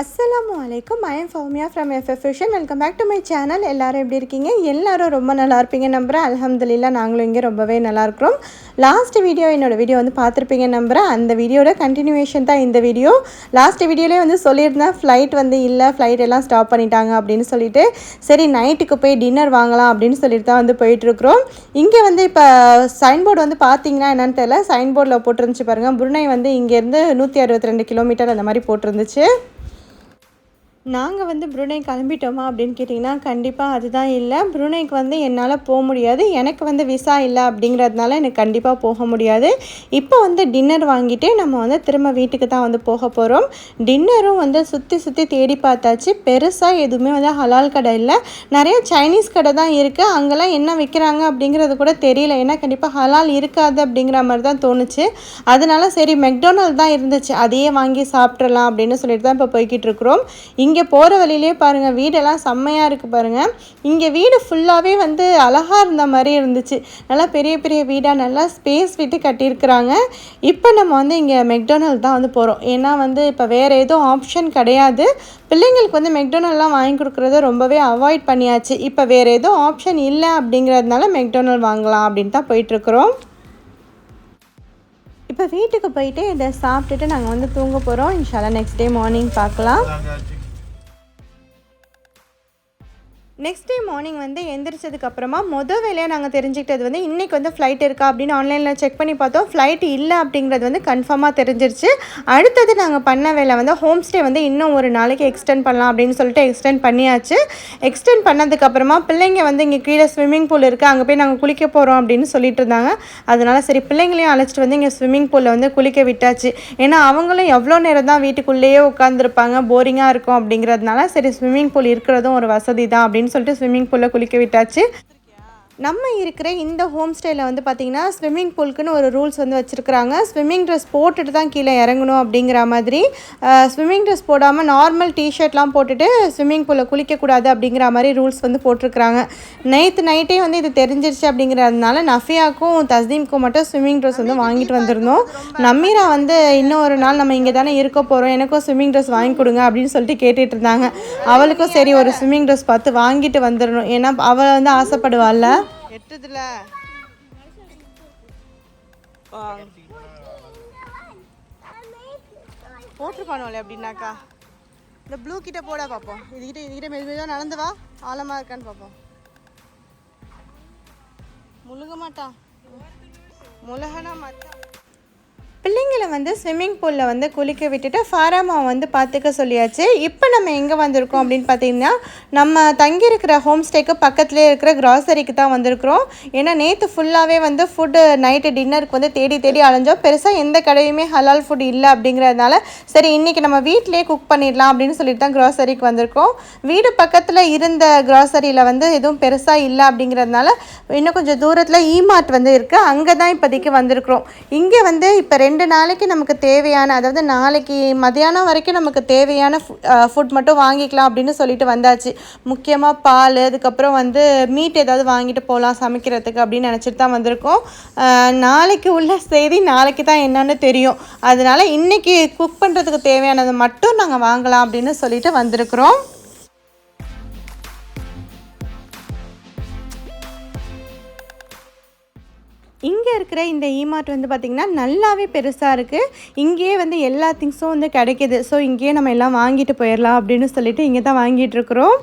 அஸ்லாம் வலைக்கும் I am Fowmiya from FF vision welcome back to my channel எல்லோரும் எப்படி இருக்கீங்க? எல்லோரும் ரொம்ப நல்லா இருப்பீங்க நம்புகிறேன் அலமதுல்லா நாங்களும் இங்கே ரொம்பவே நல்லா இருக்கிறோம். லாஸ்ட் வீடியோ என்னோடய வீடியோ வந்து பார்த்துருப்பீங்க நம்புகிறேன் அந்த வீடியோட கண்டினியூவேஷன் தான் இந்த வீடியோ லாஸ்ட் வீடியோலேயே வந்து சொல்லியிருந்தேன் ஃப்ளைட் வந்து இல்லை ஃப்ளைட் எல்லாம் ஸ்டாப் பண்ணிட்டாங்க அப்படின்னு சொல்லிட்டு. சரி நைட்டுக்கு போய் டின்னர் வாங்கலாம் அப்படின்னு சொல்லிட்டு தான் வந்து போயிட்டுருக்குறோம் இங்கே வந்து இப்போ சைன் போர்டு வந்து பார்த்தீங்கன்னா என்னென்னு தெரியல. சைன் போர்டில் போட்டிருந்துச்சு பாருங்கள் புருணை வந்து இங்கேருந்து நூற்றி அறுபத்தி ரெண்டு கிலோமீட்டர் அந்த மாதிரி போட்டிருந்துச்சு. நாங்கள் வந்து புருனை கிளம்பிட்டோமா அப்படின்னு கேட்டிங்கன்னா கண்டிப்பாக அதுதான் இல்லை. புருனைக்கு வந்து என்னால் போக முடியாது. எனக்கு வந்து விசா இல்லை அப்படிங்கிறதுனால எனக்கு கண்டிப்பாக போக முடியாது. இப்போ வந்து டின்னர் வாங்கிட்டு நம்ம வந்து திரும்ப வீட்டுக்கு தான் வந்து போக போகிறோம் டின்னரும் வந்து சுற்றி சுற்றி தேடி பார்த்தாச்சு. பெருசாக எதுவுமே வந்து ஹலால் கடை இல்லை. நிறைய சைனீஸ் கடை தான் இருக்குது அங்கெல்லாம் என்ன விற்கிறாங்க அப்படிங்கிறது கூட தெரியல. ஏன்னா கண்டிப்பாக ஹலால் இருக்காது அப்படிங்கிற மாதிரி தான் தோணுச்சு. அதனால சரி மெக்டோனல் தான் இருந்துச்சு. அதையே வாங்கி சாப்பிட்றலாம் அப்படின்னு சொல்லிட்டு தான் இப்போ போய்கிட்டு இருக்கிறோம். இங்கே இங்கே போகிற வழியிலே பாருங்கள் வீடெல்லாம் செம்மையாக இருக்குது பாருங்கள் இங்கே வீடு ஃபுல்லாகவே வந்து அழகாக இருந்த மாதிரி இருந்துச்சு. நல்லா பெரிய பெரிய வீடாக நல்லா ஸ்பேஸ் விட்டு கட்டியிருக்கிறாங்க. இப்போ நம்ம வந்து இங்கே மெக்டொனல் தான் வந்து போகிறோம் ஏன்னா வந்து இப்போ வேறு எதுவும் ஆப்ஷன் கிடையாது. பிள்ளைங்களுக்கு வந்து மெக்டொனல்லாம் வாங்கி கொடுக்குறத ரொம்பவே அவாய்ட் பண்ணியாச்சு. இப்போ வேறு எதுவும் ஆப்ஷன் இல்லை அப்படிங்கிறதுனால மெக்டொனல் வாங்கலாம் அப்படின்னு தான் போயிட்டுருக்குறோம். இப்போ வீட்டுக்கு போயிட்டு இதை சாப்பிட்டுட்டு நாங்கள் வந்து தூங்க போகிறோம் இன்ஷால்லாம் நெக்ஸ்ட் டே மார்னிங் பார்க்கலாம். நெக்ஸ்ட் டே மார்னிங் வந்து எந்திரிச்சதுக்கப்புறமா மொதல் வேலையாக நாங்கள் தெரிஞ்சுக்கிட்டது வந்து இன்றைக்கி வந்து ஃப்ளைட் இருக்கா அப்படின்னு ஆன்லைனில் செக் பண்ணி பார்த்தோம். ஃப்ளைட் இல்லை அப்படிங்கிறது வந்து கன்ஃபார்மாக தெரிஞ்சிருச்சு. அடுத்தது நாங்கள் பண்ண வேலை வந்து ஹோம் ஸ்டே வந்து இன்னும் ஒரு நாளைக்கு எக்ஸ்டெண்ட் பண்ணலாம் அப்படின்னு சொல்லிட்டு எக்ஸ்டெண்ட் பண்ணியாச்சு. எக்ஸ்டெண்ட் பண்ணதுக்கப்புறமா பிள்ளைங்க வந்து இங்கே கீழே ஸ்விம்மிங் பூல் இருக்குது அங்கே போய் நாங்கள் குளிக்க போகிறோம் அப்படின்னு சொல்லிட்டு இருந்தாங்க. அதனால் சரி பிள்ளைங்களையும் அழைச்சிட்டு வந்து இங்கே ஸ்விம்மிங் பூலில் வந்து குளிக்க விட்டாச்சு. ஏன்னா அவங்களும் எவ்வளோ நேரம் தான் வீட்டுக்குள்ளேயே உட்காந்துருப்பாங்க போரிங்காக இருக்கும் அப்படிங்கிறதுனால சரி ஸ்விம்மிங் பூல் இருக்கிறதும் ஒரு வசதி தான் அப்படின்னு சொல்லிட்டு ஸ்விம்மிங் பூலில் குளிக்க விட்டாச்சு. நம்ம இருக்கிற இந்த ஹோம் ஸ்டேயில் வந்து பார்த்திங்கன்னா ஸ்விம்மிங் பூலுக்குன்னு ஒரு ரூல்ஸ் வந்து வச்சுருக்குறாங்க. ஸ்விம்மிங் ட்ரெஸ் போட்டுட்டு தான் கீழே இறங்கணும் அப்படிங்கிற மாதிரி ஸ்விம்மிங் ட்ரெஸ் போடாமல் நார்மல் டிஷர்ட்லாம் போட்டுட்டு ஸ்விம்மிங் பூலில் குளிக்கக்கூடாது அப்படிங்கிற மாதிரி ரூல்ஸ் வந்து போட்டிருக்கிறாங்க. நேற்று நைட்டே வந்து இது தெரிஞ்சிருச்சு அப்படிங்கிறதுனால நஃபியாக்கும் தஸ்தீம்க்கும் மட்டும் ஸ்விம்மிங் ட்ரெஸ் வந்து வாங்கிட்டு வந்திருந்தோம். நம்மீரா வந்து இன்னும் ஒரு நாள் நம்ம இங்கே தானே இருக்க போகிறோம் எனக்கும் ஸ்விம்மிங் ட்ரெஸ் வாங்கி கொடுங்க அப்படின்னு சொல்லிட்டு கேட்டுட்டு இருந்தாங்க. அவளுக்கும் சரி ஒரு ஸ்விம்மிங் ட்ரெஸ் பார்த்து வாங்கிட்டு வந்துடணும். ஏன்னா அவள் வந்து ஆசைப்படுவாள்ல. எட்டுதுல. போட்டிருப்பானோல அப்படின்னாக்கா. இந்த ப்ளூ கிட்ட போட பார்ப்போம் இதுகிட்ட இதுகிட்ட மெது மெதுவாக நடந்து வா. ஆழமா இருக்கான்னு பார்ப்போம் முழுக மாட்டான் முழுகனா மாட்டான் குழந்தைங்களை வந்து ஸ்விம்மிங் பூலில் வந்து குளிக்க விட்டுட்டு ஃபாராமா வந்து பார்த்துக்க சொல்லியாச்சு. இப்போ நம்ம எங்கே வந்திருக்கோம் அப்படின்னு பார்த்தீங்கன்னா நம்ம தங்கியிருக்கிற ஹோம் ஸ்டேக்கு பக்கத்துலேயே இருக்கிற கிராசரிக்கு தான் வந்திருக்கிறோம். ஏன்னா நேற்று ஃபுல்லாகவே வந்து ஃபுட்டு நைட்டு டின்னருக்கு வந்து தேடி தேடி அலைஞ்சோம். பெருசாக எந்த கடையுமே ஹலால் ஃபுட் இல்லை அப்படிங்கிறதுனால சரி இன்றைக்கி நம்ம வீட்டிலே குக் பண்ணிடலாம் அப்படின்னு சொல்லிட்டு தான் கிராசரிக்கு வந்திருக்கோம். வீடு பக்கத்தில் இருந்த கிராசரியில் வந்து எதுவும் பெருசாக இல்லை அப்படிங்கிறதுனால இன்னும் கொஞ்சம் தூரத்தில் இமார்ட் வந்து இருக்குது அங்கே தான் இப்போதைக்கு வந்திருக்கிறோம். இங்கே வந்து இப்போ ரெண்டு நாள் நாளைக்கு நமக்கு தேவையான அதாவது நாளைக்கு மதியானம் வரைக்கும் நமக்கு தேவையான ஃபுட் மட்டும் வாங்கிக்கலாம் அப்படின்னு சொல்லிட்டு வந்தாச்சு. முக்கியமாக பால் அதுக்கப்புறம் வந்து மீட் ஏதாவது வாங்கிட்டு போகலாம் சமைக்கிறதுக்கு அப்படின்னு நினச்சிட்டு தான் வந்திருக்கோம். நாளைக்கு உள்ள செய்தி நாளைக்கு தான் என்னன்னு தெரியும். அதனால இன்றைக்கி குக் பண்ணுறதுக்கு தேவையானதை மட்டும் நாங்கள் வாங்கலாம் அப்படின்னு சொல்லிட்டு வந்திருக்கிறோம். இங்கே இருக்கிற இந்த இமார்ட் வந்து பார்த்திங்கன்னா நல்லாவே பெருசாக இருக்குது. இங்கேயே வந்து எல்லா திங்ஸும் வந்து கிடைக்கிது. ஸோ இங்கேயே நம்ம எல்லாம் வாங்கிட்டு போயிடலாம் அப்படின்னு சொல்லிட்டு இங்கே தான் வாங்கிட்டு இருக்கிறோம்.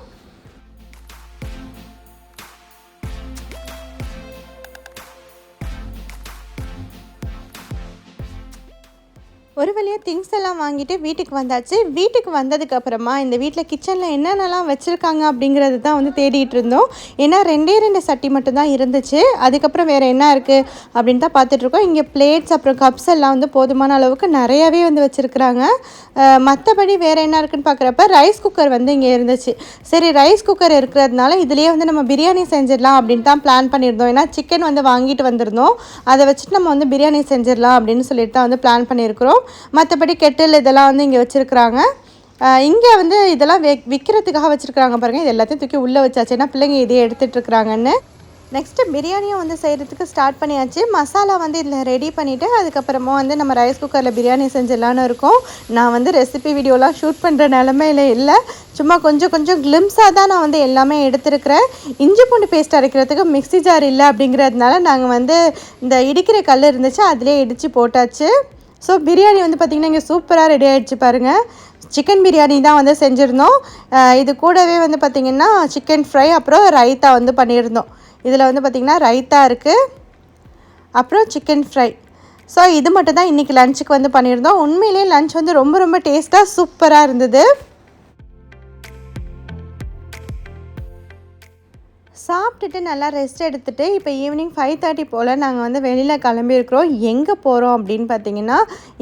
ஒரு வழியாக திங்ஸ் எல்லாம் வாங்கிட்டு வீட்டுக்கு வந்தாச்சு. வீட்டுக்கு வந்ததுக்கப்புறமா இந்த வீட்டில் கிச்சனில் என்னென்னலாம் வச்சுருக்காங்க அப்படிங்கிறது தான் வந்து தேடிட்டு இருந்தோம். ஏன்னா ரெண்டே ரெண்டு சட்டி மட்டும்தான் இருந்துச்சு. அதுக்கப்புறம் வேறு என்ன இருக்குது அப்படின்னு தான் பார்த்துட்ருக்கோம் இங்கே பிளேட்ஸ் அப்புறம் கப்ஸ் எல்லாம் வந்து போதுமான அளவுக்கு நிறையவே வந்து வச்சுருக்குறாங்க. மற்றபடி வேறு என்ன இருக்குன்னு பார்க்குறப்ப ரைஸ் குக்கர் வந்து இங்கே இருந்துச்சு. சரி ரைஸ் குக்கர் இருக்கிறதுனால இதுலேயே வந்து நம்ம பிரியாணி செஞ்சிடலாம் அப்படின்னு தான் பிளான் பண்ணியிருந்தோம். ஏன்னா சிக்கன் வந்து வாங்கிட்டு வந்திருந்தோம். அதை வச்சுட்டு நம்ம வந்து பிரியாணி செஞ்சிடலாம் அப்படின்னு சொல்லிட்டு தான் வந்து பிளான் பண்ணியிருக்கிறோம். மற்றபடி கெட்டில் இதெல்லாம் வந்து இங்கே வச்சுருக்குறாங்க. இங்கே வந்து இதெல்லாம் வி விற்கிறதுக்காக வச்சுருக்குறாங்க பாருங்கள் இது எல்லாத்தையும் தூக்கி உள்ளே வச்சாச்சு. ஏன்னா பிள்ளைங்க இதே எடுத்துகிட்டு இருக்கிறாங்கன்னு. நெக்ஸ்ட்டு பிரியாணியும் வந்து செய்கிறதுக்கு ஸ்டார்ட் பண்ணியாச்சு. மசாலா வந்து இதில் ரெடி பண்ணிவிட்டு அதுக்கப்புறமா வந்து நம்ம ரைஸ் குக்கரில் பிரியாணி செஞ்சிடலான்னு இருக்கோம். நான் வந்து ரெசிபி வீடியோலாம் ஷூட் பண்ணுற நிலமையில இல்லை. சும்மா கொஞ்சம் கொஞ்சம் கிளிம்ஸாக தான் நான் வந்து எல்லாமே எடுத்துருக்கிறேன். இஞ்சி பூண்டு பேஸ்ட் அரைக்கிறதுக்கு மிக்ஸி ஜார் இல்லை அப்படிங்கிறதுனால நாங்கள் வந்து இந்த இடிக்கிற கல் இருந்துச்சு அதிலே இடித்து போட்டாச்சு. ஸோ பிரியாணி வந்து பார்த்திங்கன்னா இங்கே சூப்பராக ரெடி ஆகிடுச்சு பாருங்கள் சிக்கன் பிரியாணி தான் வந்து செஞ்சுருந்தோம். இது கூடவே வந்து பார்த்திங்கன்னா சிக்கன் ஃப்ரை அப்புறம் ரைத்தா வந்து பண்ணியிருந்தோம். இதில் வந்து பார்த்திங்கன்னா ரைத்தா இருக்குது அப்புறம் சிக்கன் ஃப்ரை ஸோ இது மட்டும் தான் இன்றைக்கி லஞ்சுக்கு வந்து பண்ணியிருந்தோம். உண்மையிலேயே லஞ்ச் வந்து ரொம்ப ரொம்ப டேஸ்ட்டாக சூப்பராக இருந்தது. சாப்பிட்டுட்டு நல்லா ரெஸ்ட் எடுத்துகிட்டு இப்போ ஈவினிங் ஃபைவ் தேர்ட்டி போல் நாங்கள் வந்து வெளியில் கிளம்பியிருக்கிறோம். எங்கே போகிறோம் அப்படின்னு பார்த்தீங்கன்னா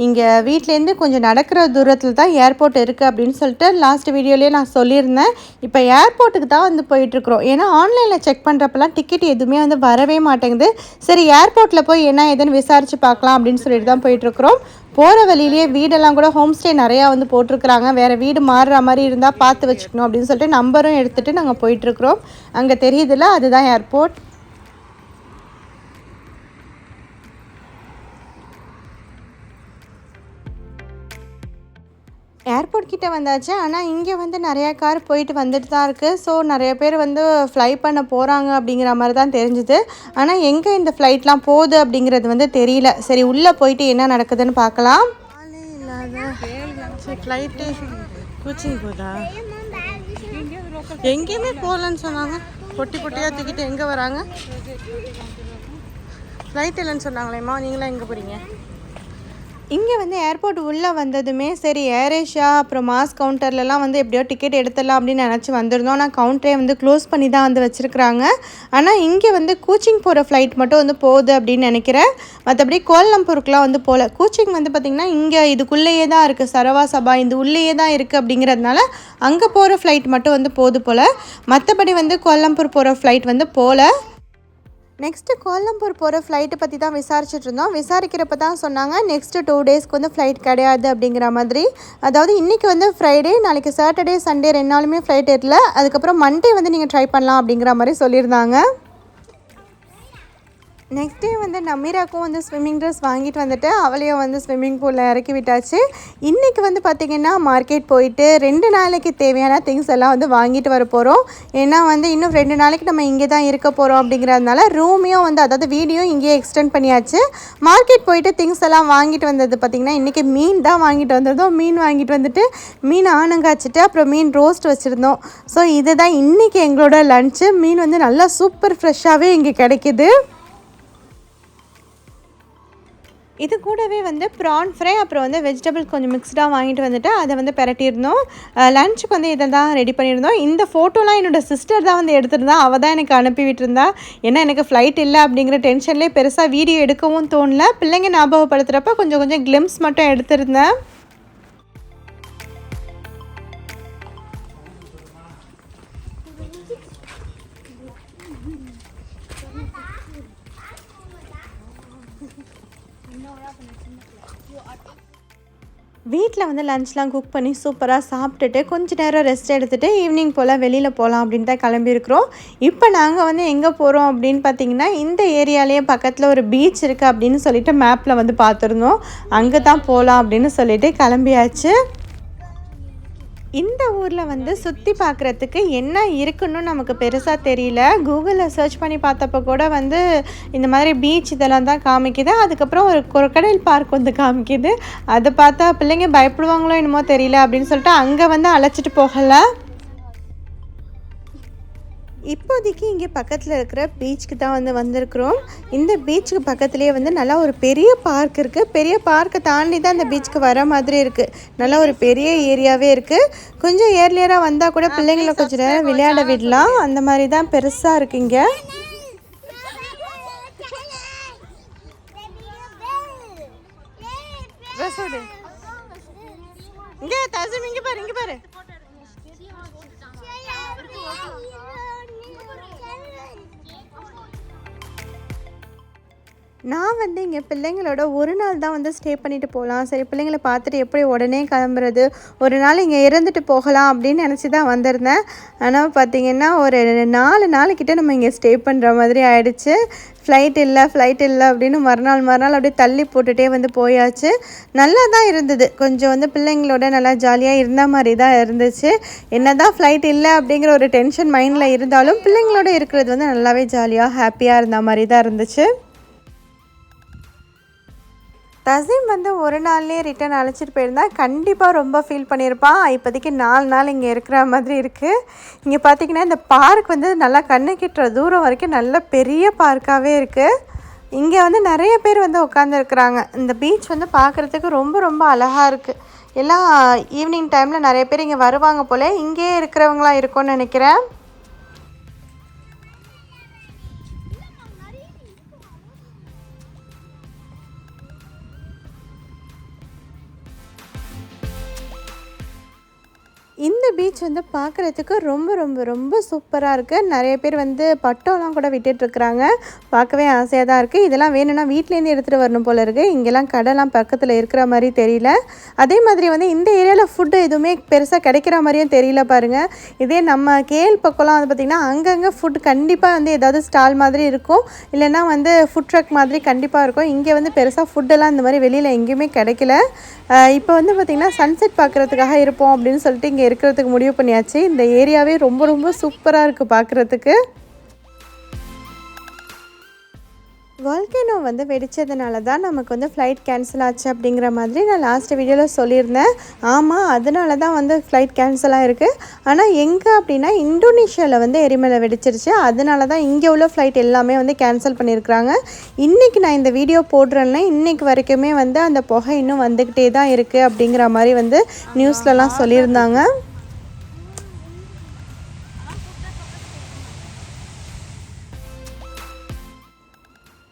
இங்கே வீட்லேருந்து கொஞ்சம் நடக்கிற தூரத்தில் தான் ஏர்போர்ட் இருக்குது அப்படின்னு சொல்லிட்டு லாஸ்ட் வீடியோலேயே நான் சொல்லியிருந்தேன். இப்போ ஏர்போர்ட்டுக்கு தான் வந்து போயிட்டுருக்குறோம். ஏன்னா ஆன்லைனில் செக் பண்ணுறப்பெல்லாம் டிக்கெட் எதுவுமே வந்து வரவே மாட்டேங்குது. சரி ஏர்போர்ட்டில் போய் என்ன ஏதுன்னு விசாரித்து பார்க்கலாம் அப்படின்னு சொல்லிட்டு தான் போயிட்டுருக்குறோம். போகிற வழியிலேயே வீடெல்லாம் கூட ஹோம் ஸ்டே நிறையா வந்து போட்டிருக்கிறாங்க. வேறு வீடு மாறுற மாதிரி இருந்தால் பார்த்து வச்சுக்கணும் அப்படின்னு சொல்லிட்டு நம்பரும் எடுத்துகிட்டு நாங்கள் போயிட்டுருக்குறோம் அங்கே தெரியுதுல்ல அதுதான் ஏர்போர்ட் ஏர்போர்ட் கிட்டே வந்தாச்சு. ஆனால் இங்கே வந்து நிறையா கார் போயிட்டு வந்துட்டு தான் இருக்குது ஸோ நிறைய பேர் வந்து ஃப்ளை பண்ண போகிறாங்க அப்படிங்கிற மாதிரி தான் தெரிஞ்சுது. ஆனால் எங்கே இந்த ஃப்ளைட்லாம் போகுது அப்படிங்கிறது வந்து தெரியல. சரி உள்ளே போயிட்டு என்ன நடக்குதுன்னு பார்க்கலாம். ஃப்ளைட்டு கோச்சிங் போதா? எங்கேயுமே போகலன்னு சொன்னாங்க. பொட்டி பொட்டியாக தூக்கிட்டு எங்கே வராங்க? ஃப்ளைட் இல்லைன்னு சொன்னாங்களேம்மா. நீங்களாம் எங்கே போகிறீங்க இங்கே வந்து ஏர்போர்ட் உள்ளே வந்ததுமே சரி ஏரேஷியா அப்புறம் மாஸ் கவுண்டர்லலாம் வந்து எப்படியோ டிக்கெட் எடுத்துடலாம் அப்படின்னு நினச்சி வந்திருந்தோம். ஆனால் கவுண்டரே வந்து க்ளோஸ் பண்ணி தான் வந்து வச்சுருக்குறாங்க. ஆனால் இங்கே வந்து கூச்சிங் போகிற ஃப்ளைட் மட்டும் வந்து போகுது அப்படின்னு நினைக்கிறேன். மற்றபடி கோலம்பூருக்குலாம் வந்து போகல கூச்சிங் வந்து பார்த்திங்கன்னா இங்கே இதுக்குள்ளேயே தான் இருக்குது சரவா சபா இந்த உள்ளேயே தான் இருக்குது அப்படிங்கிறதுனால அங்கே போகிற ஃப்ளைட் மட்டும் வந்து போகுது போல். மற்றபடி வந்து கோலம்பூர் போகிற ஃப்ளைட் வந்து போகல நெக்ஸ்ட்டு கோலம்பூர் போகிற ஃப்ளைட்டை பற்றி தான் விசாரிச்சுட்டு இருந்தோம் விசாரிக்கிறப்ப தான் சொன்னாங்க நெக்ஸ்ட்டு டூ டேஸ்க்கு வந்து ஃப்ளைட் கிடையாது அப்படிங்கிற மாதிரி. அதாவது இன்றைக்கி வந்து ஃப்ரைடே நாளைக்கு சாட்டர்டே சண்டே ரெண்டு நாளுமே ஃப்ளைட் ஏறல. அதுக்கப்புறம் மண்டே வந்து நீங்கள் ட்ரை பண்ணலாம் அப்படிங்கிற மாதிரி சொல்லியிருந்தாங்க. நெக்ஸ்ட் டே வந்து நமீராக்கும் வந்து ஸ்விம்மிங் ட்ரெஸ் வாங்கிட்டு வந்துட்டு அவளையும் வந்து ஸ்விம்மிங் பூலில் இறக்கி விட்டாச்சு. இன்றைக்கி வந்து பார்த்திங்கன்னா மார்க்கெட் போயிட்டு ரெண்டு நாளைக்கு தேவையான திங்ஸ் எல்லாம் வந்து வாங்கிட்டு வர போகிறோம் ஏன்னா வந்து இன்னும் ரெண்டு நாளைக்கு நம்ம இங்கே தான் இருக்க போகிறோம் அப்படிங்கிறதுனால ரூமையும் வந்து அதாவது வீடியோ இங்கேயே எக்ஸ்டெண்ட் பண்ணியாச்சு. மார்க்கெட் போயிட்டு திங்ஸ் எல்லாம் வாங்கிட்டு வந்தது பார்த்திங்கன்னா இன்றைக்கி மீன் தான் வாங்கிட்டு வந்திருந்தோம். மீன் வாங்கிட்டு வந்துட்டு மீன் ஆனங்காய்ச்சிட்டு அப்புறம் மீன் ரோஸ்ட் வச்சுருந்தோம். ஸோ இதுதான் இன்றைக்கி எங்களோட லன்ச்சு மீன் வந்து நல்லா சூப்பர் ஃப்ரெஷ்ஷாகவே இங்கே கிடைக்கிது. இது கூடவே வந்து ப்ரான் ஃப்ரை அப்புறம் வந்து வெஜிடபிள்ஸ் கொஞ்சம் மிக்ஸ்டாக வாங்கிட்டு வந்துட்டு அதை வந்து பிரட்டியிருந்தோம். லஞ்சுக்கு வந்து இதை தான் ரெடி பண்ணியிருந்தோம். இந்த ஃபோட்டோலாம் என்னோட சிஸ்டர் தான் வந்து எடுத்துருந்தான் அவள் தான் எனக்கு அனுப்பி விட்டுருந்தா. ஏன்னா எனக்கு ஃப்ளைட் இல்லை அப்படிங்கிற டென்ஷன்லேயே பெருசாக வீடியோ எடுக்கவும் தோணல. பிள்ளைங்க ஞாபகப்படுத்துகிறப்ப கொஞ்சம் கொஞ்சம் கிளிம்ஸ் மட்டும் எடுத்திருந்தேன். வீட்டில் வந்து லஞ்ச்லாம் குக் பண்ணி சூப்பராக சாப்பிட்டுட்டு கொஞ்ச நேரம் ரெஸ்ட் எடுத்துகிட்டு ஈவினிங் போல் வெளியில் போகலாம் அப்படின்ட்டு தான் கிளம்பியிருக்கிறோம். இப்போ நாங்கள் வந்து எங்கே போகிறோம் அப்படின்னு பார்த்தீங்கன்னா இந்த ஏரியாலேயே பக்கத்தில் ஒரு பீச் இருக்குது அப்படின்னு சொல்லிட்டு மேப்பில் வந்து பார்த்துருந்தோம். அங்கே தான் போகலாம் அப்படின்னு சொல்லிட்டு கிளம்பியாச்சு. இந்த ஊரில் வந்து சுற்றி பார்க்குறதுக்கு என்ன இருக்குன்னு நமக்கு பெருசாக தெரியல. கூகுளில் சர்ச் பண்ணி பார்த்தப்போ கூட வந்து இந்த மாதிரி பீச் இதெல்லாம் தான் காமிக்குது. அதுக்கப்புறம் ஒரு குரக்கடல் பார்க் வந்து காமிக்குது. அதை பார்த்தா பிள்ளைங்க பயப்படுவாங்களோ என்னமோ தெரியல அப்படின்னு சொல்லிட்டு அங்கே வந்து அழைச்சிட்டு போகலை. இப்போதைக்கு இங்கே பக்கத்தில் இருக்கிற பீச்சுக்கு தான் வந்து வந்திருக்கிறோம். இந்த பீச்சுக்கு பக்கத்துலேயே வந்து நல்லா ஒரு பெரிய பார்க் இருக்குது பெரிய பார்க்கை தாண்டி தான் இந்த பீச்சுக்கு வர மாதிரி இருக்குது நல்லா ஒரு பெரிய ஏரியாவே இருக்குது கொஞ்சம் ஏர்லியராக வந்தால் கூட பிள்ளைங்களை கொஞ்சம் நேரம் விளையாட விடலாம். அந்த மாதிரி தான் பெருசாக இருக்குது இங்கே. இங்கே தசம் இங்கே பாரு இங்கே பாரு. நான் வந்து இங்கே பிள்ளைங்களோட ஒரு நாள் தான் வந்து ஸ்டே பண்ணிட்டு போகலாம் சரி பிள்ளைங்களை பார்த்துட்டு எப்படி உடனே கிளம்புறது? ஒரு நாள் இங்கே இருந்துட்டு போகலாம் அப்படின்னு நினச்சி தான் வந்திருந்தேன். ஆனால் பார்த்தீங்கன்னா ஒரு நாலு நாளைக்கிட்ட நம்ம இங்கே ஸ்டே பண்ணுற மாதிரி ஆயிடுச்சு. ஃப்ளைட் இல்லை ஃப்ளைட் இல்லை அப்படின்னு மறுநாள் மறுநாள் அப்படியே தள்ளி போட்டுகிட்டே வந்து போயாச்சு. நல்லா தான் இருந்தது. கொஞ்சம் வந்து பிள்ளைங்களோட நல்லா ஜாலியாக இருந்த மாதிரி தான் இருந்துச்சு. என்ன தான் ஃப்ளைட் இல்லை அப்படிங்கிற ஒரு டென்ஷன் மைண்டில் இருந்தாலும் பிள்ளைங்களோட இருக்கிறது வந்து நல்லாவே ஜாலியாக ஹாப்பியாக இருந்த மாதிரி தான் இருந்துச்சு. தசீம் வந்து ஒரு நாள்லேயே ரிட்டர்ன் அழைச்சிட்டு போயிருந்தா கண்டிப்பாக ரொம்ப ஃபீல் பண்ணியிருப்பான் இப்போதைக்கு நாலு நாள் இங்கே இருக்கிற மாதிரி இருக்குது இங்கே பார்த்தீங்கன்னா இந்த பார்க் வந்து நல்லா கண்ணு கிட்டுற தூரம் வரைக்கும் நல்ல பெரிய பார்க்காகவே இருக்குது இங்கே வந்து நிறைய பேர் வந்து உட்காந்துருக்குறாங்க இந்த பீச் வந்து பார்க்குறதுக்கு ரொம்ப ரொம்ப அழகாக இருக்குது எல்லாம் ஈவினிங் டைமில் நிறைய பேர் இங்கே வருவாங்க போல். இங்கேயே இருக்கிறவங்களாம் இருக்கும்னு நினைக்கிறேன். இந்த பீச் வந்து பார்க்குறதுக்கு ரொம்ப ரொம்ப ரொம்ப சூப்பராக இருக்குது நிறைய பேர் வந்து பட்டம்லாம் கூட விட்டுட்ருக்குறாங்க பார்க்கவே ஆசையாக தான் இருக்குது இதெல்லாம் வேணும்னா வீட்லேருந்து எடுத்துகிட்டு வரணும் போல் இருக்குது இங்கெல்லாம் கடைலாம் பக்கத்தில் இருக்கிற மாதிரி தெரியல. அதே மாதிரி வந்து இந்த ஏரியாவில் ஃபுட்டு எதுவுமே பெருசாக கிடைக்கிற மாதிரியும் தெரியல பாருங்கள் இதே நம்ம கேள் பக்கம்லாம் வந்து பார்த்திங்கன்னா அங்கங்கே ஃபுட் கண்டிப்பாக வந்து ஏதாவது ஸ்டால் மாதிரி இருக்கும். இல்லைன்னா வந்து ஃபுட் ட்ரக் மாதிரி கண்டிப்பாக இருக்கும். இங்கே வந்து பெருசாக ஃபுட்டெல்லாம் இந்த மாதிரி வெளியில் எங்கேயுமே கிடைக்கல. இப்போ வந்து பார்த்திங்கன்னா சன்செட் பார்க்குறதுக்காக இருப்போம் அப்படின்னு சொல்லிட்டு இங்கே இருக்கிறதுக்கு முடிவு பண்ணியாச்சு. இந்த ஏரியாவே ரொம்ப ரொம்ப சூப்பராக இருக்குது பார்க்குறதுக்கு வால்கேனோ வந்து வெடித்ததுனால தான் நமக்கு வந்து ஃப்ளைட் கேன்சல் ஆச்சு அப்படிங்கிற மாதிரி நான் லாஸ்ட் வீடியோவில் சொல்லியிருந்தேன். ஆமாம் அதனால தான் வந்து ஃப்ளைட் கேன்சல் ஆகிருக்கு ஆனால் எங்கே அப்படின்னா இந்தோனேஷியாவில் வந்து எரிமலை வெடிச்சிருச்சு. அதனால தான் இங்கே உள்ள ஃப்ளைட் எல்லாமே வந்து கேன்சல் பண்ணியிருக்கிறாங்க. இன்றைக்கி நான் இந்த வீடியோ போடுறேன்னா இன்றைக்கி வரைக்குமே வந்து அந்த புகை இன்னும் வந்துக்கிட்டே தான் இருக்குது அப்படிங்கிற மாதிரி வந்து நியூஸ்லலாம் சொல்லியிருந்தாங்க.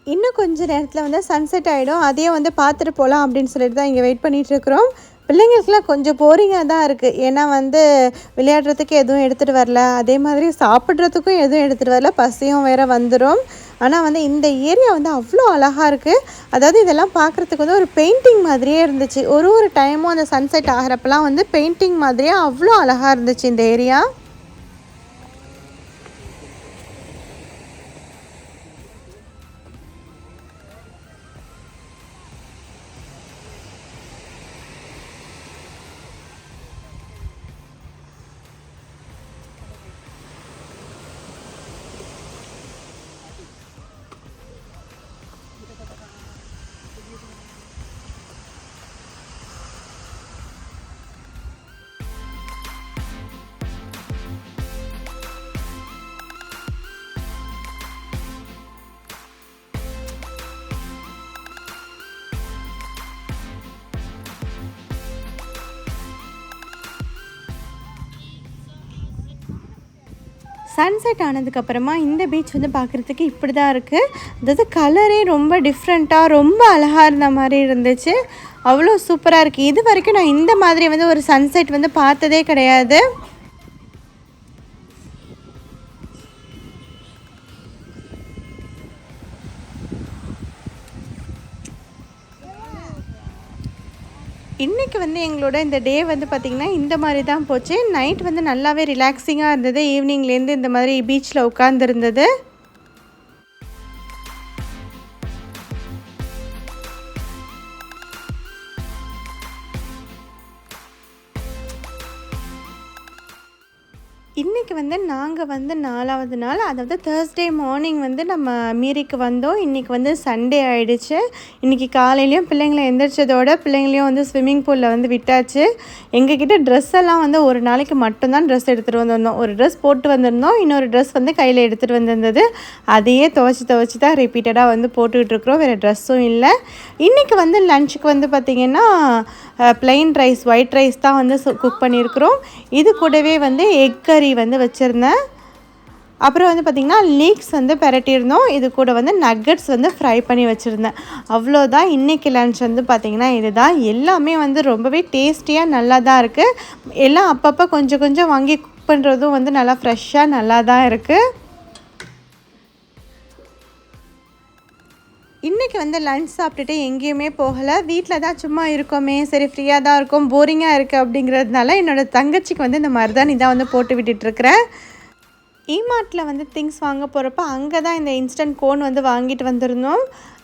இன்னும் கொஞ்ச நேரத்தில் வந்து சன்செட் ஆகிடும் அதையே வந்து பார்த்துட்டு போகலாம் அப்படின்னு சொல்லிட்டு தான் இங்கே வெயிட் பண்ணிகிட்ருக்குறோம் பிள்ளைங்களுக்குலாம் கொஞ்சம் போரிங்காக தான் இருக்குது ஏன்னா வந்து விளையாடுறதுக்கு எதுவும் எடுத்துகிட்டு வரல. அதே மாதிரி சாப்பிட்றதுக்கும் எதுவும் எடுத்துகிட்டு வரல. பசியும் வேறு வந்துடும் ஆனால் வந்து இந்த ஏரியா வந்து அவ்வளோ அழகாக இருக்குது அதாவது இதெல்லாம் பார்க்குறதுக்கு வந்து ஒரு பெயிண்டிங் மாதிரியே இருந்துச்சு. ஒரு ஒரு டைமும் அந்த சன்செட் ஆகிறப்பெல்லாம் வந்து பெயிண்டிங் மாதிரியே அவ்வளோ அழகாக இருந்துச்சு இந்த ஏரியா சன்செட் ஆனதுக்கப்புறமா இந்த பீச் வந்து பார்க்குறதுக்கு இப்படி தான் இருக்குது அதாவது கலரே ரொம்ப டிஃப்ரெண்ட்டாக ரொம்ப அழகாக இருந்த மாதிரி இருந்துச்சு. அவ்வளோ சூப்பராக இருக்குது இது வரைக்கும் நான் இந்த மாதிரி வந்து ஒரு சன்செட் வந்து பார்த்ததே கிடையாது. இன்றைக்கி வந்து எங்களோட இந்த டே வந்து பார்த்திங்கன்னா இந்த மாதிரி தான் போச்சு. நைட் வந்து நல்லாவே ரிலாக்ஸிங்காக இருந்தது. ஈவினிங்லேருந்து இந்த மாதிரி பீச்சில் உட்காந்துருந்தது இன்றைக்கி வந்து நாங்கள் வந்து நாலாவது நாள் அதாவது தேர்ஸ்டே மார்னிங் வந்து நம்ம மீரிக்கு வந்தோம். இன்றைக்கி வந்து சண்டே ஆகிடுச்சு இன்றைக்கி காலையிலையும் பிள்ளைங்களை எந்திரிச்சதோட பிள்ளைங்களையும் வந்து ஸ்விம்மிங் பூலில் வந்து விட்டாச்சு. எங்ககிட்ட ட்ரெஸ் எல்லாம் வந்து ஒரு நாளைக்கு மட்டும்தான் ட்ரெஸ் எடுத்துகிட்டு வந்திருந்தோம். ஒரு ட்ரெஸ் போட்டு வந்திருந்தோம். இன்னொரு ட்ரெஸ் வந்து கையில் எடுத்துகிட்டு வந்திருந்தது. அதையே துவச்சி துவச்சி தான் ரிப்பீட்டடாக வந்து போட்டுக்கிட்டு இருக்கிறோம். வேறு ட்ரெஸ்ஸும் இல்லை. இன்றைக்கி வந்து லஞ்சுக்கு வந்து பார்த்திங்கன்னா ப்ளைன் ரைஸ் ஒயிட் ரைஸ் தான் வந்து குக் பண்ணியிருக்கிறோம். இது கூடவே வந்து எக் கறி வந்து வச்சுருந்தேன் அப்புறம் வந்து பார்த்திங்கன்னா லீக்ஸ் வந்து பெரட்டியிருந்தோம். இது கூட வந்து நக்கட்ஸ் வந்து ஃப்ரை பண்ணி வச்சுருந்தேன். அவ்வளோதான். இன்றைக்கி லன்ச் வந்து பார்த்திங்கன்னா இதுதான். எல்லாமே வந்து ரொம்பவே டேஸ்டியாக நல்லா தான் இருக்குது எல்லாம் அப்பப்போ கொஞ்சம் கொஞ்சம் வாங்கி குக் பண்ணுறதும் வந்து நல்லா ஃப்ரெஷ்ஷாக நல்லா தான் இருக்குது இன்றைக்கி வந்து லன்ச் சாப்பிட்டுட்டு எங்கேயுமே போகலை. வீட்டில் தான் சும்மா இருக்கோமே. சரி ஃப்ரீயாக தான் இருக்கும். போரிங்காக இருக்குது அப்படிங்கிறதுனால என்னோடய தங்கச்சிக்கு வந்து இந்த மருதாணி தான் வந்து போட்டு விட்டுட்டுருக்குறேன் இமார்ட்டில் வந்து திங்ஸ் வாங்க போகிறப்ப அங்கே தான் இந்த இன்ஸ்டன்ட் கோன் வந்து வாங்கிட்டு வந்திருந்தோம்.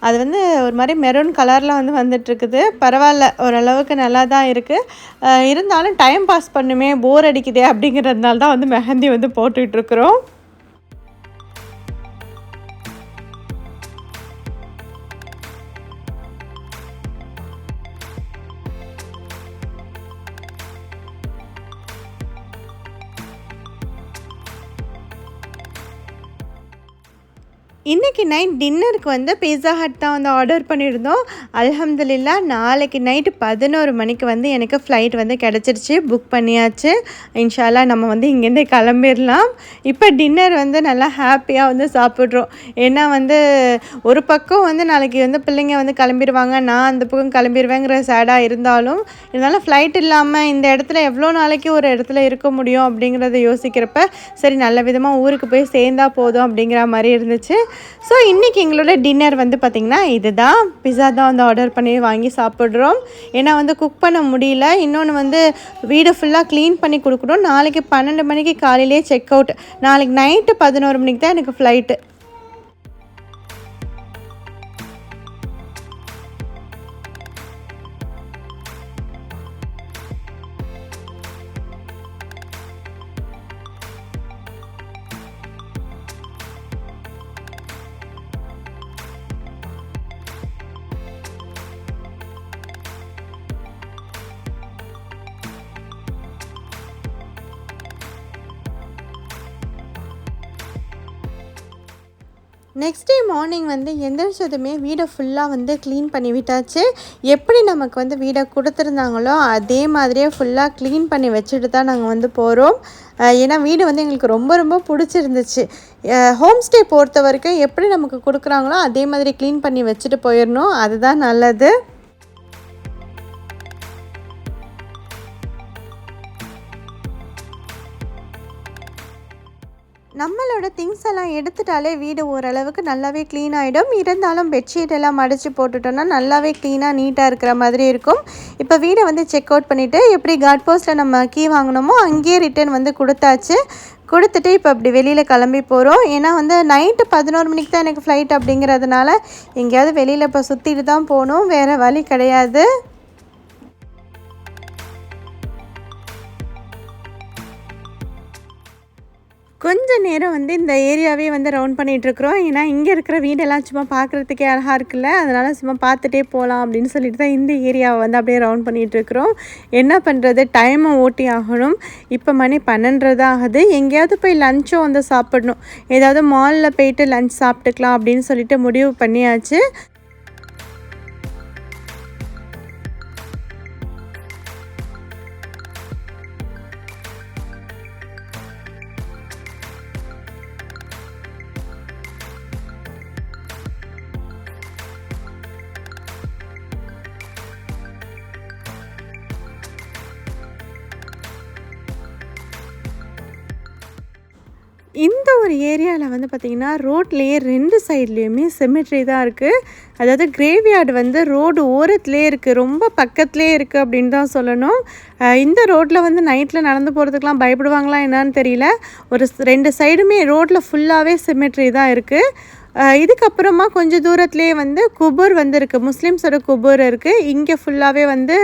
அது வந்து ஒரு மாதிரி மெரூன் கலரில் வந்து வந்துட்டுருக்குது. பரவாயில்ல ஓரளவுக்கு நல்லா தான் இருக்குது இருந்தாலும் டைம் பாஸ் பண்ணுமே போர் அடிக்குதே அப்படிங்கிறதுனால தான் வந்து மெஹந்தி வந்து போட்டுட்ருக்குறோம் இன்றைக்கி நைட் டின்னருக்கு வந்து பீஸா ஹட் தான் வந்து ஆர்டர் பண்ணியிருந்தோம். அல்ஹம்துலில்லா நாளைக்கு நைட்டு பதினோரு மணிக்கு வந்து எனக்கு ஃப்ளைட் வந்து கிடச்சிருச்சு. புக் பண்ணியாச்சு. இன்ஷால்லா நம்ம வந்து இங்கேருந்தே கிளம்பிடலாம் இப்போ டின்னர் வந்து நல்லா ஹாப்பியாக வந்து சாப்பிட்றோம். ஏன்னா வந்து ஒரு பக்கம் வந்து நாளைக்கு வந்து பிள்ளைங்க வந்து கிளம்பிடுவாங்க நான் அந்த பக்கம் கிளம்பிடுவேங்கிற சேடாக இருந்தாலும் இருந்தாலும் ஃப்ளைட் இல்லாமல் இந்த இடத்துல எவ்வளோ நாளைக்கு ஒரு இடத்துல இருக்க முடியும் அப்படிங்கிறத யோசிக்கிறப்ப சரி நல்ல விதமாக ஊருக்கு போய் சேர்ந்தா போதும் அப்படிங்கிற மாதிரி இருந்துச்சு. ஸோ இன்றைக்கி எங்களோட டின்னர் வந்து பார்த்திங்கன்னா இதுதான். பிஸா தான் வந்து ஆர்டர் பண்ணி வாங்கி சாப்பிட்றோம். ஏன்னா வந்து குக் பண்ண முடியல. இன்னொன்று வந்து வீடு ஃபுல்லாக க்ளீன் பண்ணி கொடுக்கணும். நாளைக்கு பன்னெண்டு மணிக்கு காலையிலே செக் அவுட் நாளைக்கு நைட்டு பதினோரு மணிக்கு தான் எனக்கு ஃப்ளைட்டு நெக்ஸ்ட் டே மார்னிங் வந்து எந்திரிச்சதுமே வீடை ஃபுல்லாக வந்து க்ளீன் பண்ணி விட்டாச்சு. எப்படி நமக்கு வந்து வீடை கொடுத்துருந்தாங்களோ அதே மாதிரியே ஃபுல்லாக க்ளீன் பண்ணி வச்சுட்டு தான் நாங்கள் வந்து போகிறோம் ஏன்னா வீடு வந்து எங்களுக்கு ரொம்ப ரொம்ப பிடிச்சிருந்துச்சு. ஹோம் ஸ்டே பொறுத்த வரைக்கும் எப்படி நமக்கு கொடுக்குறாங்களோ அதே மாதிரி க்ளீன் பண்ணி வச்சுட்டு போயிடணும். அதுதான் நல்லது. நம்மளோட திங்ஸ் எல்லாம் எடுத்துட்டாலே வீடு ஓரளவுக்கு நல்லாவே க்ளீன் ஆகிடும் இருந்தாலும் பெட்ஷீட் எல்லாம் மடித்து போட்டுட்டோன்னா நல்லாவே க்ளீனாக நீட்டாக இருக்கிற மாதிரி இருக்கும். இப்போ வீடை வந்து செக் அவுட் பண்ணிவிட்டு எப்படி காட் போஸ்ட்டில் நம்ம கீ வாங்கினோமோ அங்கேயே ரிட்டர்ன் வந்து கொடுத்தாச்சு. கொடுத்துட்டு இப்போ அப்படி வெளியில் கிளம்பி போகிறோம் ஏன்னா வந்து நைட்டு பதினோரு மணிக்கு தான் எனக்கு ஃப்ளைட் அப்படிங்கிறதுனால எங்கேயாவது வெளியில் இப்போ சுற்றிட்டு தான் போகணும். வேறு வழி கிடையாது. கொஞ்ச நேரம் வந்து இந்த ஏரியாவே வந்து ரவுண்ட் பண்ணிகிட்ருக்குறோம் ஏன்னா இங்கே இருக்கிற வீடெல்லாம் சும்மா பார்க்குறதுக்கே அழகாக இருக்குல்ல. அதனால் சும்மா பார்த்துட்டே போகலாம் அப்படின்னு சொல்லிட்டு தான் இந்த ஏரியாவை வந்து அப்படியே ரவுண்ட் பண்ணிகிட்ருக்குறோம் என்ன பண்ணுறது டைமை ஓட்டி ஆகணும். இப்போ மணி பன்னெண்டு ஆகுது. எங்கேயாவது போய் லஞ்சும் வந்து சாப்பிடணும். ஏதாவது மாலில் போயிட்டு லஞ்ச் சாப்பிட்டுக்கலாம் அப்படின்னு சொல்லிட்டு முடிவு பண்ணியாச்சு. இந்த ஒரு ஏரியாவில் வந்து பார்த்திங்கன்னா ரோட்லேயே ரெண்டு சைட்லேயுமே செமெட்ரி தான் இருக்குது அதாவது கிரேவியார்டு வந்து ரோடு ஓரத்துலேயே இருக்குது ரொம்ப பக்கத்துலேயே இருக்குது அப்படின்னு தான் சொல்லணும். இந்த ரோட்டில் வந்து நைட்டில் நடந்து போகிறதுக்கெலாம் பயப்படுவாங்களா என்னான்னு தெரியல. ஒரு ரெண்டு சைடுமே ரோட்டில் ஃபுல்லாகவே செமெட்ரி தான் இருக்குது இதுக்கப்புறமா கொஞ்சம் தூரத்துலேயே வந்து குபூர் வந்து இருக்குது முஸ்லீம்ஸோட குபூர் இருக்குது இங்கே ஃபுல்லாகவே வந்து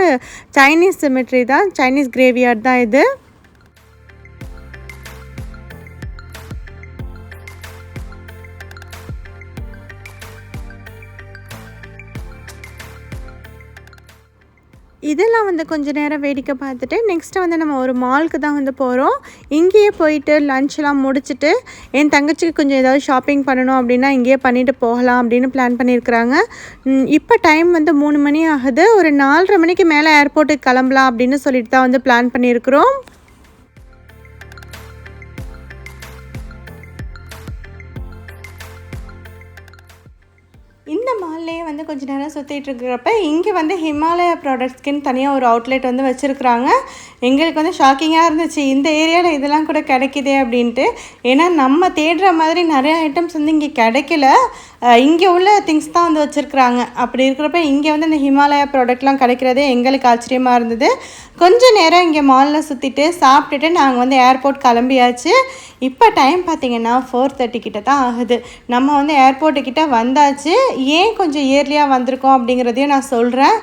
சைனீஸ் சிமெட்ரி தான். சைனீஸ் கிரேவியார்ட் தான் இது. இதெல்லாம் வந்து கொஞ்ச நேரம் வேடிக்கை பார்த்துட்டு நெக்ஸ்ட்டு வந்து நம்ம ஒரு மாலுக்கு தான் வந்து போகிறோம் இங்கேயே போயிட்டு லஞ்செலாம் முடிச்சுட்டு என் தங்கச்சிக்கு கொஞ்சம் ஏதாவது ஷாப்பிங் பண்ணணும் அப்படின்னா இங்கேயே பண்ணிவிட்டு போகலாம் அப்படின்னு பிளான் பண்ணியிருக்கிறாங்க. இப்போ டைம் வந்து மூணு மணி ஆகுது. ஒரு நாலரை மணிக்கு மேலே ஏர்போர்ட்டுக்கு கிளம்பலாம் அப்படின்னு சொல்லிட்டு தான் வந்து பிளான் பண்ணியிருக்கிறோம். இந்த மால்லையே வந்து கொஞ்ச நேரம் சுற்றிட்டு இருக்கிறப்ப இங்கே வந்து ஹிமாலயா ப்ராடக்ட்ஸ்க்குன்னு தனியாக ஒரு அவுட்லெட் வந்து வச்சுருக்குறாங்க. எங்களுக்கு வந்து ஷாக்கிங்காக இருந்துச்சு. இந்த ஏரியாவில் இதெல்லாம் கூட கிடைக்குதே அப்படின்ட்டு. ஏன்னா நம்ம தேடுற மாதிரி நிறையா ஐட்டம்ஸ் வந்து இங்கே கிடைக்கல. இங்கே உள்ள திங்ஸ் தான் வந்து வச்சுருக்குறாங்க. அப்படி இருக்கிறப்ப இங்கே வந்து இந்த ஹிமாலயா ப்ராடக்ட்லாம் கிடைக்கிறதே எங்களுக்கு ஆச்சரியமாக இருந்தது. கொஞ்ச நேரம் இங்கே மாலில் சுற்றிட்டு சாப்பிட்டுட்டு நாங்கள் வந்து ஏர்போர்ட் கிளம்பியாச்சு. இப்போ டைம் பார்த்தீங்கன்னா ஃபோர் தேர்ட்டி கிட்ட தான் ஆகுது. நம்ம வந்து ஏர்போர்ட்டுக்கிட்ட வந்தாச்சு. ஏன் கொஞ்சம் இயர்லியாக வந்திருக்கோம் அப்படிங்கிறதையும் நான் சொல்கிறேன்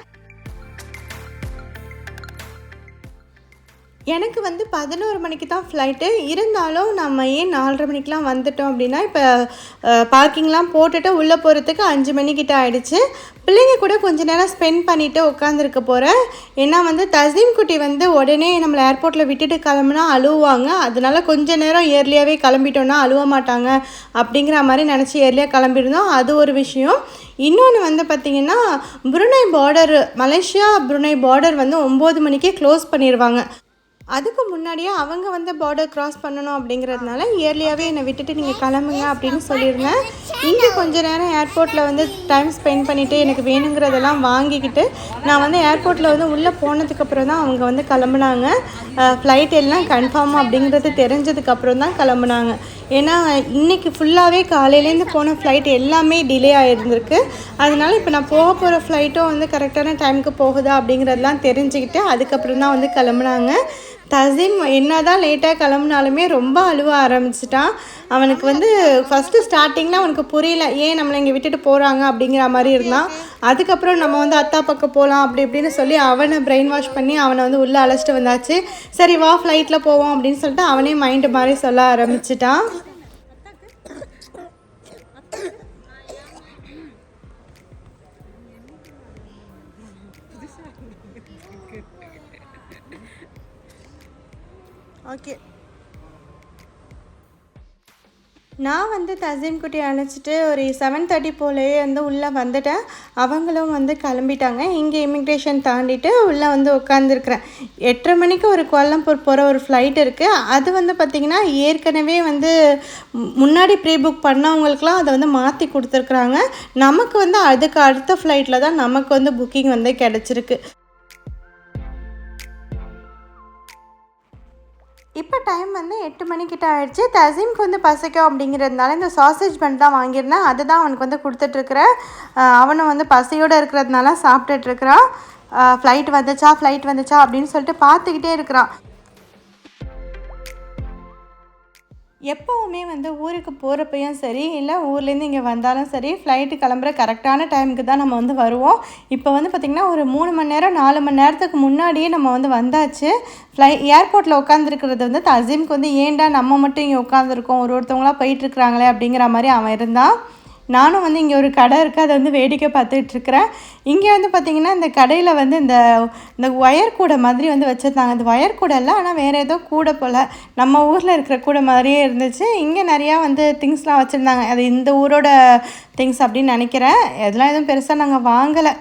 எனக்கு வந்து பதினோரு மணிக்கு தான் ஃப்ளைட்டு இருந்தாலும் நம்ம ஏன் நாலரை மணிக்கெலாம் வந்துட்டோம் அப்படின்னா இப்போ பார்க்கிங்லாம் போட்டுட்டு உள்ளே போகிறதுக்கு அஞ்சு மணிக்கிட்ட ஆகிடுச்சு பிள்ளைங்க கூட கொஞ்ச நேரம் ஸ்பெண்ட் பண்ணிவிட்டு உட்காந்துருக்க போகிறேன் ஏன்னா வந்து தசீம் குட்டி வந்து உடனே நம்மளை ஏர்போர்ட்டில் விட்டுட்டு கிளம்புனா அழுவாங்க அதனால கொஞ்ச நேரம் ஏர்லியாகவே கிளம்பிட்டோன்னா அழுவ மாட்டாங்க அப்படிங்கிற மாதிரி நினச்சி ஏர்லியாக கிளம்பியிருந்தோம். அது ஒரு விஷயம். இன்னொன்று வந்து பார்த்திங்கன்னா Brunei border Malaysia Brunei border வந்து ஒம்பது மணிக்கே க்ளோஸ் பண்ணிடுவாங்க அதுக்கு முன்னாடியே அவங்க வந்து பார்டர் க்ராஸ் பண்ணணும் அப்படிங்கிறதுனால இயர்லியாகவே என்னை விட்டுட்டு நீங்கள் கிளம்புங்க அப்படின்னு சொல்லியிருந்தேன் இங்கே கொஞ்ச நேரம் ஏர்போர்ட்டில் வந்து டைம் ஸ்பெண்ட் பண்ணிவிட்டு எனக்கு வேணுங்கிறதெல்லாம் வாங்கிக்கிட்டு நான் வந்து ஏர்போர்ட்டில் வந்து உள்ளே போனதுக்கப்புறம் தான் அவங்க வந்து கிளம்புனாங்க. ஃப்ளைட் எல்லாம் கன்ஃபார்ம் அப்படிங்கிறது தெரிஞ்சதுக்கப்புறம் தான் கிளம்புனாங்க. ஏன்னா இன்றைக்கி ஃபுல்லாகவே காலையிலேருந்து போன ஃப்ளைட் எல்லாமே டிலே ஆகிருந்திருக்கு அதனால இப்போ நான் போக போகிற ஃப்ளைட்டும் வந்து கரெக்டான டைமுக்கு போகுதா அப்படிங்கிறதெல்லாம் தெரிஞ்சுக்கிட்டு அதுக்கப்புறம் தான் வந்து கிளம்புனாங்க. தசீம் என்ன தான் லேட்டாக கிளம்புனாலுமே ரொம்ப அழுவ ஆரம்பிச்சிட்டான். அவனுக்கு வந்து ஃபஸ்ட்டு ஸ்டார்டிங்கில் அவனுக்கு புரியல ஏன் நம்மளை இங்கே விட்டுட்டு போகிறாங்க அப்படிங்கிற மாதிரி இருந்தான். அதுக்கப்புறம் நம்ம வந்து அத்தா பக்கம் போகலாம் அப்படி இப்படின்னு சொல்லி அவனை பிரெயின் வாஷ் பண்ணி அவனை வந்து உள்ளே அழைச்சிட்டு வந்தாச்சு. சரி வா ஃப்ளைட்டில் போவோம் அப்படின்னு சொல்லிட்டு அவனே மைண்டு மாதிரி சொல்ல ஆரம்பிச்சிட்டான். ஓகே நான் வந்து தசீம் குட்டி அழைச்சிட்டு ஒரு செவன் தேர்ட்டி போலவே வந்து உள்ளே வந்துட்டேன். அவங்களும் வந்து கிளம்பிட்டாங்க. இங்கே இமிக்ரேஷன் தாண்டிட்டு உள்ளே வந்து உட்காந்துருக்குறேன் எட்டரை மணிக்கு ஒரு கோலம்பூர் போகிற ஒரு ஃப்ளைட் இருக்குது அது வந்து பார்த்திங்கன்னா ஏற்கனவே வந்து முன்னாடி ப்ரீ புக் பண்ணவங்களுக்குலாம் அதை வந்து மாற்றி கொடுத்துருக்குறாங்க. நமக்கு வந்து அதுக்கு அடுத்த ஃப்ளைட்டில் தான் நமக்கு வந்து புக்கிங் வந்து கிடச்சிருக்கு. இப்போ டைம் வந்து எட்டு மணிக்கிட்ட ஆயிடுச்சு. தசீம்க்கு வந்து பசிக்கும் அப்படிங்கிறதுனால இந்த சாசேஜ் பன் தான் வாங்கியிருந்தேன். அதுதான் அவனுக்கு வந்து கொடுத்துட்ருக்குறேன். அவனும் வந்து பசியோடு இருக்கிறதுனால சாப்பிட்டுட்ருக்குறான். ஃப்ளைட் வந்துச்சா? ஃப்ளைட் வந்துச்சா? அப்படின்னு சொல்லிட்டு பார்த்துக்கிட்டே இருக்கிறான். எப்போவுமே வந்து ஊருக்கு போகிறப்பையும் சரி இல்லை ஊர்லேருந்து இங்கே வந்தாலும் சரி ஃப்ளைட்டு கிளம்புற கரெக்டான டைமுக்கு தான் நம்ம வந்து வருவோம். இப்போ வந்து பார்த்திங்கன்னா ஒரு மூணு மணி நேரம் நாலு மணி நேரத்துக்கு முன்னாடியே நம்ம வந்து வந்தாச்சு. ஃப்ளை ஏர்போர்ட்டில் உட்காந்துருக்கிறது வந்து தசீம்க்கு வந்து ஏன்டா நம்ம மட்டும் இங்கே உட்காந்துருக்கோம் ஒரு ஒருத்தவங்களாம் போயிட்டுருக்குறாங்களே அப்படிங்கிற மாதிரி அவன் இருந்தான். நானும் வந்து இங்கே ஒரு கடை இருக்குது அதை வந்து வேடிக்கை பார்த்துட்ருக்குறேன் இங்கே வந்து பார்த்திங்கன்னா இந்த கடையில் வந்து இந்த இந்த ஒயர் கூடை மாதிரி வந்து வச்சுருந்தாங்க. இந்த ஒயர் கூடை இல்லை ஆனால் வேறு ஏதோ கூடை போல். நம்ம ஊரில் இருக்கிற கூடை மாதிரியே இருந்துச்சு. இங்கே நிறையா வந்து திங்ஸ்லாம் வச்சுருந்தாங்க. அது இந்த ஊரோட திங்ஸ் அப்படின்னு நினைக்கிறேன். இதெல்லாம் எதுவும் பெருசாக நாங்கள் வாங்கலை.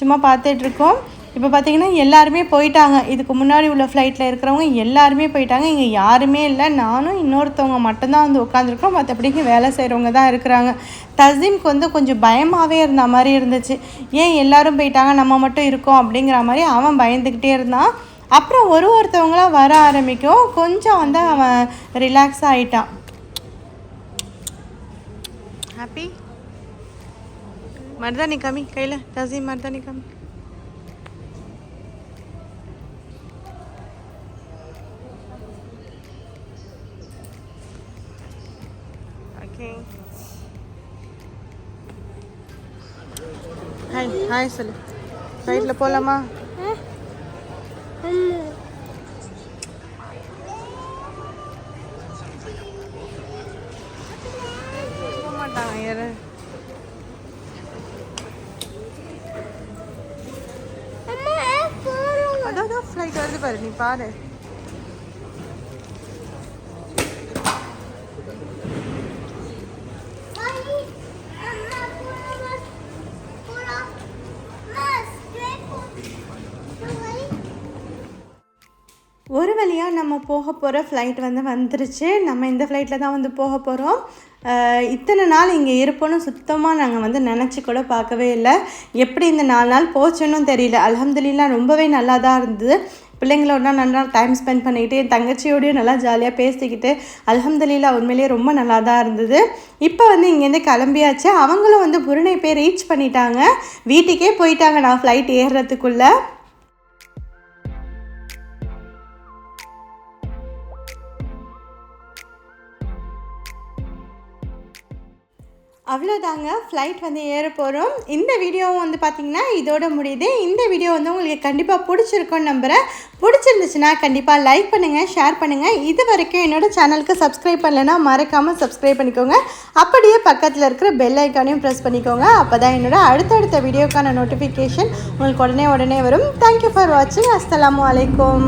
சும்மா பார்த்துட்ருக்கோம் இப்போ பார்த்தீங்கன்னா எல்லாருமே போயிட்டாங்க. இதுக்கு முன்னாடி உள்ள ஃப்ளைட்டில் இருக்கிறவங்க எல்லாருமே போயிட்டாங்க. இங்கே யாருமே இல்லை. நானும் இன்னொருத்தவங்க மட்டும்தான் வந்து உட்காந்துருக்கோம் மற்றபடிக்கு வேலை செய்கிறவங்க தான் இருக்கிறாங்க. தசீம்க்கு வந்து கொஞ்சம் பயமாகவே இருந்த மாதிரி இருந்துச்சு. ஏன் எல்லாரும் போயிட்டாங்க? நம்ம மட்டும் இருக்கோம் அப்படிங்கிற மாதிரி அவன் பயந்துக்கிட்டே இருந்தான். அப்புறம் ஒரு ஒருத்தவங்களா வர ஆரம்பிக்கும். கொஞ்சம் வந்து அவன் ரிலாக்ஸ் ஆகிட்டான் ஹாப்பி மருதாணி காமி கையில். தசீம் மருதாணி காமி ஹாய் ஹாய் சொல்லு ஃப்ளைட்டில் போகலாமா போக மாட்டாங்க யாரு? அதான் ஃப்ளைட் வருது பாரு நீ பாரு. போக போகிற ஃப்ளைட் வந்து வந்துருச்சு. நம்ம இந்த ஃப்ளைட்டில் தான் வந்து போக போகிறோம் இத்தனை நாள் இங்கே இருப்போன்னு சுத்தமாக நாங்கள் வந்து நினச்சி கூட பார்க்கவே இல்லை. எப்படி இந்த நாலு நாள் போச்சுன்னு தெரியல. அல்ஹம்துலில்லாஹ் ரொம்பவே நல்லா தான் இருந்தது பிள்ளைங்களோட நல்லா டைம் ஸ்பெண்ட் பண்ணிக்கிட்டு என் தங்கச்சியோடய நல்லா ஜாலியாக பேசிக்கிட்டு அல்ஹம்துலில்லாஹ் உண்மையிலேயே ரொம்ப நல்லா தான் இருந்தது. இப்போ வந்து இங்கேருந்து கிளம்பியாச்சு. அவங்களும் வந்து புருணை போய் ரீச் பண்ணிட்டாங்க. வீட்டுக்கே போயிட்டாங்க. நான் ஃப்ளைட் ஏறுறதுக்குள்ளே. அவ்வளோதாங்க. ஃப்ளைட் வந்து ஏற போகிறோம் இந்த வீடியோவும் வந்து பார்த்திங்கன்னா இதோட முடியுது. இந்த வீடியோ வந்து உங்களுக்கு கண்டிப்பாக பிடிச்சிருக்கும்னு நம்புகிறேன் பிடிச்சிருந்துச்சுன்னா கண்டிப்பாக லைக் பண்ணுங்கள் ஷேர் பண்ணுங்கள் இது வரைக்கும் என்னோட சேனலுக்கு சப்ஸ்கிரைப் பண்ணலைன்னா மறக்காமல் சப்ஸ்கிரைப் பண்ணிக்கோங்க. அப்படியே பக்கத்தில் இருக்கிற பெல் ஐக்கானையும் ப்ரெஸ் பண்ணிக்கோங்க. அப்போ தான் என்னோட அடுத்தடுத்த வீடியோக்கான நோட்டிஃபிகேஷன் உங்களுக்கு உடனே உடனே வரும். தேங்க்யூ ஃபார் வாட்சிங் அஸ்ஸலாமு அலைக்கும்.